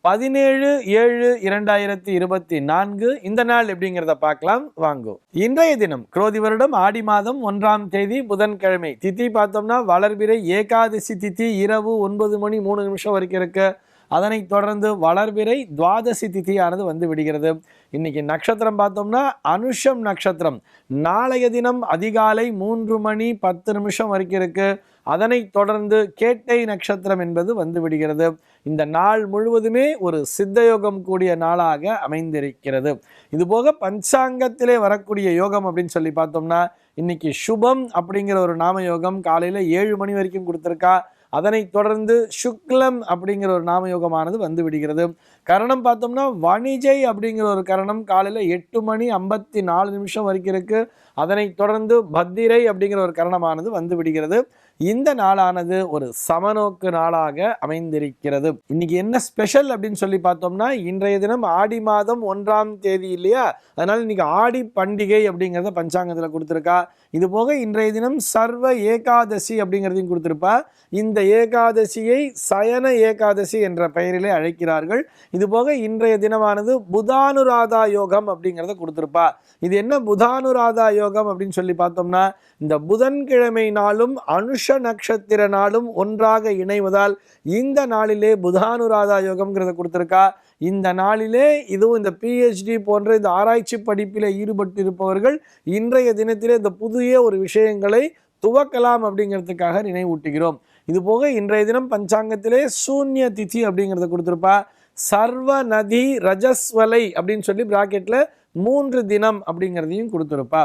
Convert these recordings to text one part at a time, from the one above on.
பதினேழு ஏழு இரண்டாயிரத்தி இருபத்தி நான்கு. இந்த நாள் எப்படிங்கிறத பார்க்கலாம். வாங்கும் இன்றைய தினம் குரோதி வருடம் ஆடி மாதம் ஒன்றாம் தேதி புதன்கிழமை. தித்தி பார்த்தோம்னா வளர்பிறை ஏகாதசி தித்தி இரவு ஒன்பது மணி மூணு நிமிஷம் வரைக்கும் இருக்கு. அதனைத் தொடர்ந்து வளர்பிறை துவாதசி திதியானது வந்து விடுகிறது. இன்னைக்கு நட்சத்திரம் பார்த்தோம்னா அனுஷம் நட்சத்திரம். நாளைய தினம் அதிகாலை மூன்று மணி பத்து நிமிஷம் வரைக்கும் இருக்குது அதனைத் தொடர்ந்து கேட்டை நட்சத்திரம் என்பது வந்து விடுகிறது இந்த நாள் முழுவதுமே ஒரு சித்தயோகம் கூடிய நாளாக அமைந்திருக்கிறது. இதுபோக பஞ்சாங்கத்திலே வரக்கூடிய யோகம் அப்படின்னு சொல்லி பார்த்தோம்னா இன்னைக்கு சுபம் அப்படிங்கிற ஒரு நாம யோகம் காலையில் ஏழு மணி வரைக்கும் கொடுத்துருக்கா. அதனைத் தொடர்ந்து சுக்லம் அப்படிங்கிற ஒரு நாமயோகமானது வந்து விடுகிறது கரணம் பார்த்தோம்னா வணிஜை அப்படிங்கிற ஒரு கரணம் காலையில் எட்டு மணி ஐம்பத்தி நாலு நிமிஷம் வரைக்கும் இருக்குது அதனைத் தொடர்ந்து பத்திரை அப்படிங்கிற ஒரு கரணமானது வந்து விடுகிறது இந்த நாளானது ஒரு சமநோக்கு நாளாக அமைந்திருக்கிறது. இன்னைக்கு என்ன ஸ்பெஷல் அப்படின்னு சொல்லி பார்த்தோம்னா இன்றைய தினம் ஆடி மாதம் ஒன்றாம் தேதி இல்லையா? அதனால இன்னைக்கு ஆடி பண்டிகை அப்படிங்கிறத பஞ்சாங்கத்தில் கொடுத்துருக்கா. இது போக இன்றைய தினம் சர்வ ஏகாதசி அப்படிங்கிறதையும் கொடுத்துருப்பா. இந்த ஏகாதசியை சயன ஏகாதசி என்ற பெயரிலே அழைக்கிறார்கள். இது போக இன்றைய தினமானது புதானுராதா யோகம் அப்படிங்கிறத கொடுத்துருப்பா. இது என்ன புதானுராதா யோகம் அப்படின்னு சொல்லி பார்த்தோம்னா இந்த புதன்கிழமை நாளும் அனுஷ நட்சத்திர நாளும் ஒன்றாக இணைவதால் இந்த நாளிலே புதானுராதா யோகம்ங்கிறத கொடுத்துருக்கா. இந்த நாளிலே இதுவும் இந்த பிஹெச்டி போன்ற இந்த ஆராய்ச்சி படிப்பில் ஈடுபட்டு இருப்பவர்கள் இன்றைய தினத்திலே இந்த புதிய ஒரு விஷயங்களை துவக்கலாம் அப்படிங்கிறதுக்காக நினைவூட்டுகிறோம். இது போக இன்றைய தினம் பஞ்சாங்கத்திலே சூன்ய திதி அப்படிங்கிறத கொடுத்துருப்பா. சர்வ நதி ரஜஸ்வலை அப்படின்னு சொல்லி பிராக்கெட்டில் மூன்று தினம் அப்படிங்கிறதையும் கொடுத்துருப்பா.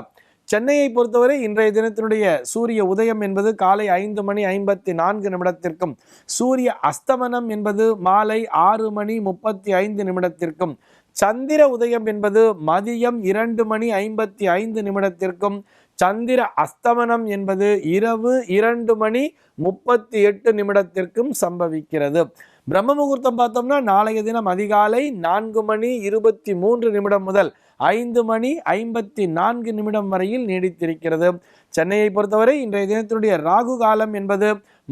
சென்னையை பொறுத்தவரை இன்றைய தினத்தினுடைய சூரிய உதயம் என்பது காலை ஐந்து மணி ஐம்பத்தி நான்கு நிமிடத்திற்கும் சூரிய அஸ்தமனம் என்பது மாலை ஆறு மணி முப்பத்தி ஐந்து நிமிடத்திற்கும் சந்திர உதயம் என்பது மதியம் இரண்டு மணி ஐம்பத்தி ஐந்து நிமிடத்திற்கும் சந்திர அஸ்தமனம் என்பது இரவு இரண்டு மணி முப்பத்தி எட்டு நிமிடத்திற்கும் சம்பவிக்கிறது. பிரம்ம முகூர்த்தம் பார்த்தோம்னா நாளைய தினம் அதிகாலை நான்கு மணி இருபத்தி மூன்று நிமிடம் முதல் ஐந்து மணி ஐம்பத்தி நான்கு நிமிடம் வரையில் நீடித்திருக்கிறது. சென்னையை பொறுத்தவரை இன்றைய தினத்தினுடைய ராகு காலம் என்பது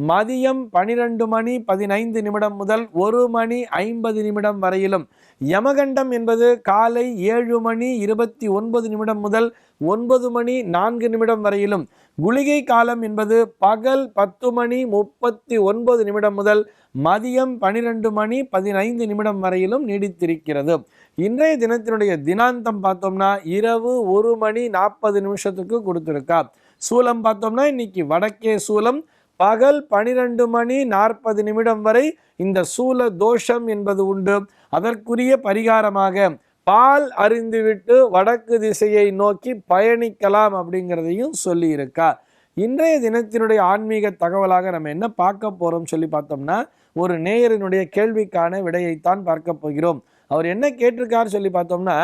மதியம் பனிரெண்டு மணி பதினைந்து நிமிடம் முதல் ஒரு மணி ஐம்பது நிமிடம் வரையிலும் யமகண்டம் என்பது காலை ஏழு மணி இருபத்தி ஒன்பது நிமிடம் முதல் ஒன்பது மணி நான்கு நிமிடம் வரையிலும். குளிகை காலம் என்பது பகல் பத்து மணி முப்பத்தி ஒன்பது நிமிடம் முதல் மதியம் பனிரெண்டு மணி பதினைந்து நிமிடம் வரையிலும் நீடித்திருக்கிறது. இன்றைய தினத்தினுடைய தினாந்தம் பார்த்தோம்னா இரவு ஒரு மணி நாற்பது நிமிஷத்துக்கு கொடுத்துருக்கா. சூலம் பார்த்தோம்னா இன்னைக்கு வடக்கே சூலம் பகல் பனிரெண்டு மணி நாற்பது நிமிடம் வரை இந்த சூல தோஷம் என்பது உண்டு. அதற்குரிய பரிகாரமாக பால் அறிந்துவிட்டு வடக்கு திசையை நோக்கி பயணிக்கலாம் அப்படிங்கிறதையும் சொல்லியிருக்கார். இன்றைய தினத்தினுடைய ஆன்மீக தகவலாக நம்ம என்ன பார்க்க போகிறோம் சொல்லி பார்த்தோம்னா ஒரு நேயரினுடைய கேள்விக்கான விடையைத்தான் பார்க்க போகிறோம். அவர் என்ன கேட்டிருக்கார் சொல்லி பார்த்தோம்னா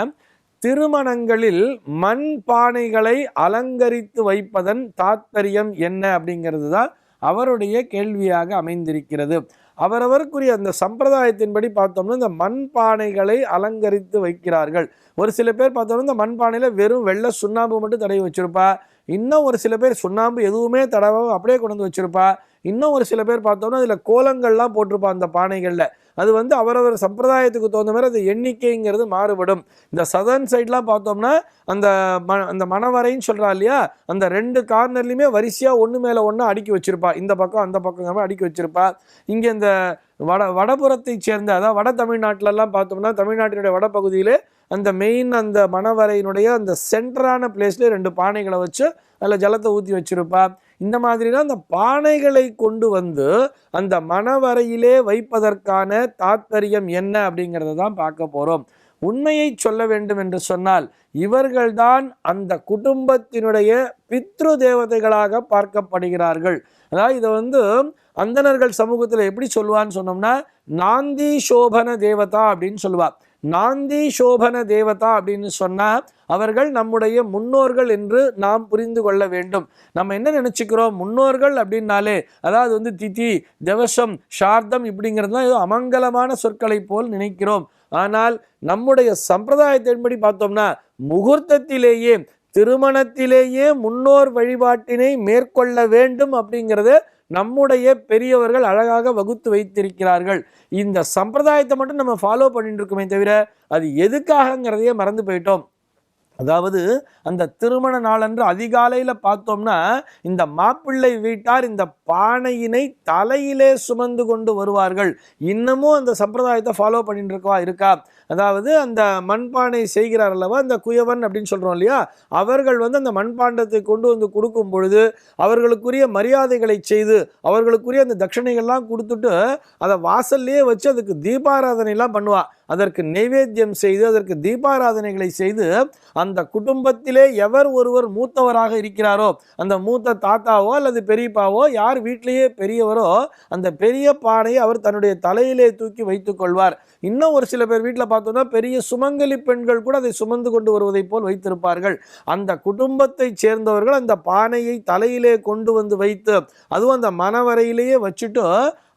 திருமணங்களில் மண் பானைகளை அலங்கரித்து வைப்பதன் தாத்பரியம் என்ன அப்படிங்கிறது தான் அவருடைய கேள்வியாக அமைந்திருக்கிறது. அவரவருக்குரிய அந்த சம்பிரதாயத்தின்படி பார்த்தோம்னா இந்த மண்பானைகளை அலங்கரித்து வைக்கிறார்கள். ஒரு சில பேர் பார்த்தோம்னா இந்த மண்பானையில் வெறும் வெள்ளை சுண்ணாம்பு மட்டும் தடவி வச்சுருப்பா. இன்னும் ஒரு சில பேர் சுண்ணாம்பு எதுவுமே தடவை அப்படியே கொண்டு வந்து வச்சுருப்பா. இன்னும் ஒரு சில பேர் பார்த்தோம்னா அதில் கோலங்கள்லாம் போட்டிருப்பா அந்த பானைகளில். அது வந்து அவரவர் சம்பிரதாயத்துக்கு தகுந்த மாதிரி அது எண்ணிக்கைங்கிறது மாறுபடும். இந்த சதர்ன் சைட்லாம் பார்த்தோம்னா அந்த ம அந்த மணவரைன்னு சொல்கிறா இல்லையா? அந்த ரெண்டு கார்னர்லையுமே வரிசையாக ஒன்று மேலே ஒன்று அடுக்கி வச்சிருப்பா. இந்த பக்கம் அந்த பக்கம் அடுக்கி வச்சுருப்பா. இங்கே இந்த வட வடபுறத்தை சேர்ந்த அதாவது வட தமிழ்நாட்டிலலாம் பார்த்தோம்னா தமிழ்நாட்டினுடைய வடபகுதியிலே அந்த மெயின் அந்த மணவரையினுடைய அந்த சென்டரான பிளேஸ்லேயே ரெண்டு பானைகளை வச்சு அதில் ஜலத்தை ஊற்றி வச்சுருப்பா. இந்த மாதிரிலாம் அந்த பானைகளை கொண்டு வந்து அந்த மணவரையிலே வைப்பதற்கான தாத்பரியம் என்ன அப்படிங்கிறத தான் பார்க்க போகிறோம் உண்மையை சொல்ல வேண்டும் என்று சொன்னால் இவர்கள்தான் அந்த குடும்பத்தினுடைய பித்ரு தேவதைகளாக பார்க்கப்படுகிறார்கள். அதாவது இதை வந்து அந்தணர்கள் சமூகத்தில் எப்படி சொல்லுவான்னு சொன்னோம்னா நாந்தி சோபன தேவதா அப்படின்னு சொல்லுவாள் நாந்தி சோபன தேவதா அப்படின்னு சொன்னால் அவர்கள் நம்முடைய முன்னோர்கள் என்று நாம் புரிந்து கொள்ள வேண்டும். நம்ம என்ன நினச்சிக்கிறோம்? முன்னோர்கள் அப்படின்னாலே அதாவது வந்து திதி திவசம் சார்தம் இப்படிங்கிறதுலாம் ஏதோ அமங்கலமான சொற்களை போல் நினைக்கிறோம். ஆனால் நம்முடைய சம்பிரதாயத்தின்படி பார்த்தோம்னா முகூர்த்தத்திலேயே திருமணத்திலேயே முன்னோர் வழிபாட்டினை மேற்கொள்ள வேண்டும் அப்படிங்கிறது நம்முடைய பெரியவர்கள் அழகாக வகுத்து வைத்திருக்கிறார்கள். இந்த சம்பிரதாயத்தை மட்டும் நம்ம ஃபாலோ பண்ணிட்டு இருக்கோமே தவிர அது எதுக்காகங்கிறதையே மறந்து போயிட்டோம். அதாவது அந்த திருமண நாளன்று அதிகாலையில் பார்த்தோம்னா இந்த மாப்பிள்ளை வீட்டார் இந்த பானையினை தலையிலே சுமந்து கொண்டு வருவார்கள். இன்னமும் அந்த சம்பிரதாயத்தை ஃபாலோ பண்ணிட்டு இருக்கவா இருக்கா? அதாவது அந்த மண்பானை செய்கிறார் அல்லவா? அந்த குயவன் அப்படின்னு சொல்கிறோம் இல்லையா? அவர்கள் வந்து அந்த மண்பாண்டத்தை கொண்டு வந்து கொடுக்கும் பொழுது அவர்களுக்குரிய மரியாதைகளை செய்து அவர்களுக்குரிய அந்த தட்சணைகள்லாம் கொடுத்துட்டு அதை வாசல்லையே வச்சு அதுக்கு தீபாராதனைலாம் பண்ணுவாள் அதற்கு நைவேத்தியம் செய்து அதற்கு தீபாராதனைகளை செய்து அந்த குடும்பத்திலே எவர் ஒருவர் மூத்தவராக இருக்கிறாரோ அந்த மூத்த தாத்தாவோ அல்லது பெரியப்பாவோ யார் வீட்டிலேயே பெரியவரோ அந்த பெரிய பானையை அவர் தன்னுடைய தலையிலே தூக்கி வைத்துக் கொள்வார். இன்னும் ஒரு சில பேர் வீட்டில் பார்த்தோம்னா பெரிய சுமங்கலி பெண்கள் கூட அதை சுமந்து கொண்டு வருவதைப் போல் வைத்திருப்பார்கள். அந்த குடும்பத்தைச் சேர்ந்தவர்கள் அந்த பானையை தலையிலே கொண்டு வந்து வைத்து அதுவும் அந்த மனவரையிலேயே வச்சுட்டு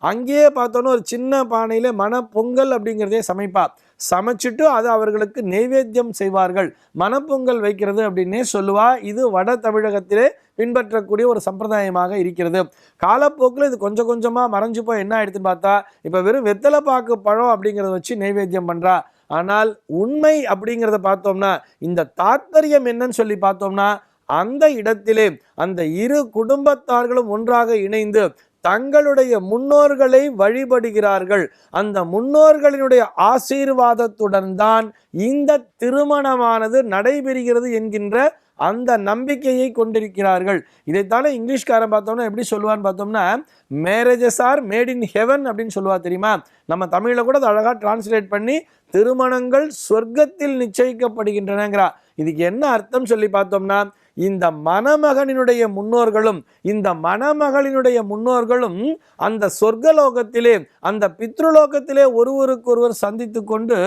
அங்கேயே பார்த்தோன்னா ஒரு சின்ன பானையில் மணப்பொங்கல் அப்படிங்கிறதே சமைப்பா. சமைச்சிட்டு அதை அவர்களுக்கு நெய்வேத்தியம் செய்வார்கள். மணப்பொங்கல் வைக்கிறது அப்படின்னே சொல்லுவா. இது வட தமிழகத்திலே பின்பற்றக்கூடிய ஒரு சம்பிரதாயமாக இருக்கிறது. காலப்போக்கில் இது கொஞ்சம் கொஞ்சமாக மறைஞ்சு போய் என்ன ஆயிடுதுன்னு பார்த்தா இப்போ வெறும் வெத்தலை பாக்கு பழம் அப்படிங்கிறத வச்சு நெய்வேத்தியம் பண்ணுறா ஆனால் உண்மை அப்படிங்கிறத பார்த்தோம்னா இந்த தாத்பரியம் என்னன்னு சொல்லி பார்த்தோம்னா அந்த இடத்திலே அந்த இரு குடும்பத்தார்களும் ஒன்றாக இணைந்து தங்களுடைய முன்னோர்களை வழிபடுகிறார்கள். அந்த முன்னோர்களினுடைய ஆசீர்வாதத்துடன் தான் இந்த திருமணமானது நடைபெறுகிறது என்கின்ற அந்த நம்பிக்கையை கொண்டிருக்கிறார்கள். இதைத்தானே இங்கிலீஷ்காரன் பார்த்தோம்னா எப்படி சொல்லுவான்னு பார்த்தோம்னா marriages are made in heaven அப்படின்னு சொல்லுவா தெரியுமா? நம்ம தமிழில் கூட அதை அழகாக டிரான்ஸ்லேட் பண்ணி திருமணங்கள் சொர்க்கத்தில் நிச்சயிக்கப்படுகின்றனங்கிறா. இதுக்கு என்ன அர்த்தம் சொல்லி பார்த்தோம்னா இந்த மணமகனினுடைய முன்னோர்களும் இந்த மணமகளினுடைய முன்னோர்களும் அந்த சொர்க்கலோகத்திலே அந்த பித்ருலோகத்திலே ஒருவருக்கொருவர் சந்தித்து கொண்டு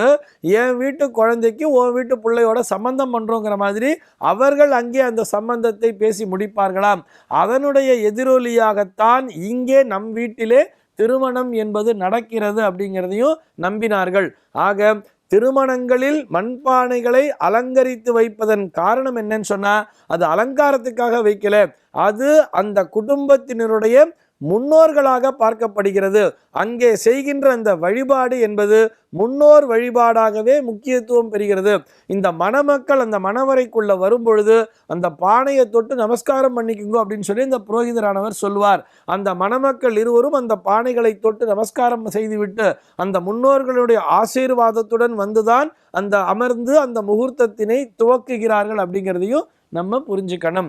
என் வீட்டு குழந்தைக்கு உன் வீட்டு பிள்ளையோட சம்பந்தம் பண்ணுறோங்கிற மாதிரி அவர்கள் அங்கே அந்த சம்பந்தத்தை பேசி முடிப்பார்களாம். அதனுடைய எதிரொலியாகத்தான் இங்கே நம் வீட்டிலே திருமணம் என்பது நடக்கிறது அப்படிங்கிறதையும் நம்பினார்கள். ஆக திருமணங்களில் மண்பானைகளை அலங்கரித்து வைப்பதன் காரணம் என்னன்னு சொன்னால் அது அலங்காரத்துக்காக வைக்கல. அது அந்த குடும்பத்தினருடைய முன்னோர்களாக பார்க்கப்படுகிறது. அங்கே செய்கின்ற அந்த வழிபாடு என்பது முன்னோர் வழிபாடாகவே முக்கியத்துவம் பெறுகிறது. இந்த மணமக்கள் அந்த மணவரைக்குள்ளே வரும்பொழுது அந்த பானையை தொட்டு நமஸ்காரம் பண்ணிக்குங்க அப்படின்னு சொல்லி இந்த புரோகிதரானவர் சொல்வார் அந்த மணமக்கள் இருவரும் அந்த பானைகளை தொட்டு நமஸ்காரம் செய்துவிட்டு அந்த முன்னோர்களுடைய ஆசீர்வாதத்துடன் வந்துதான் அந்த அமர்ந்து அந்த முகூர்த்தத்தினை துவக்குகிறார்கள் அப்படிங்கிறதையும் நம்ம புரிஞ்சுக்கணும்.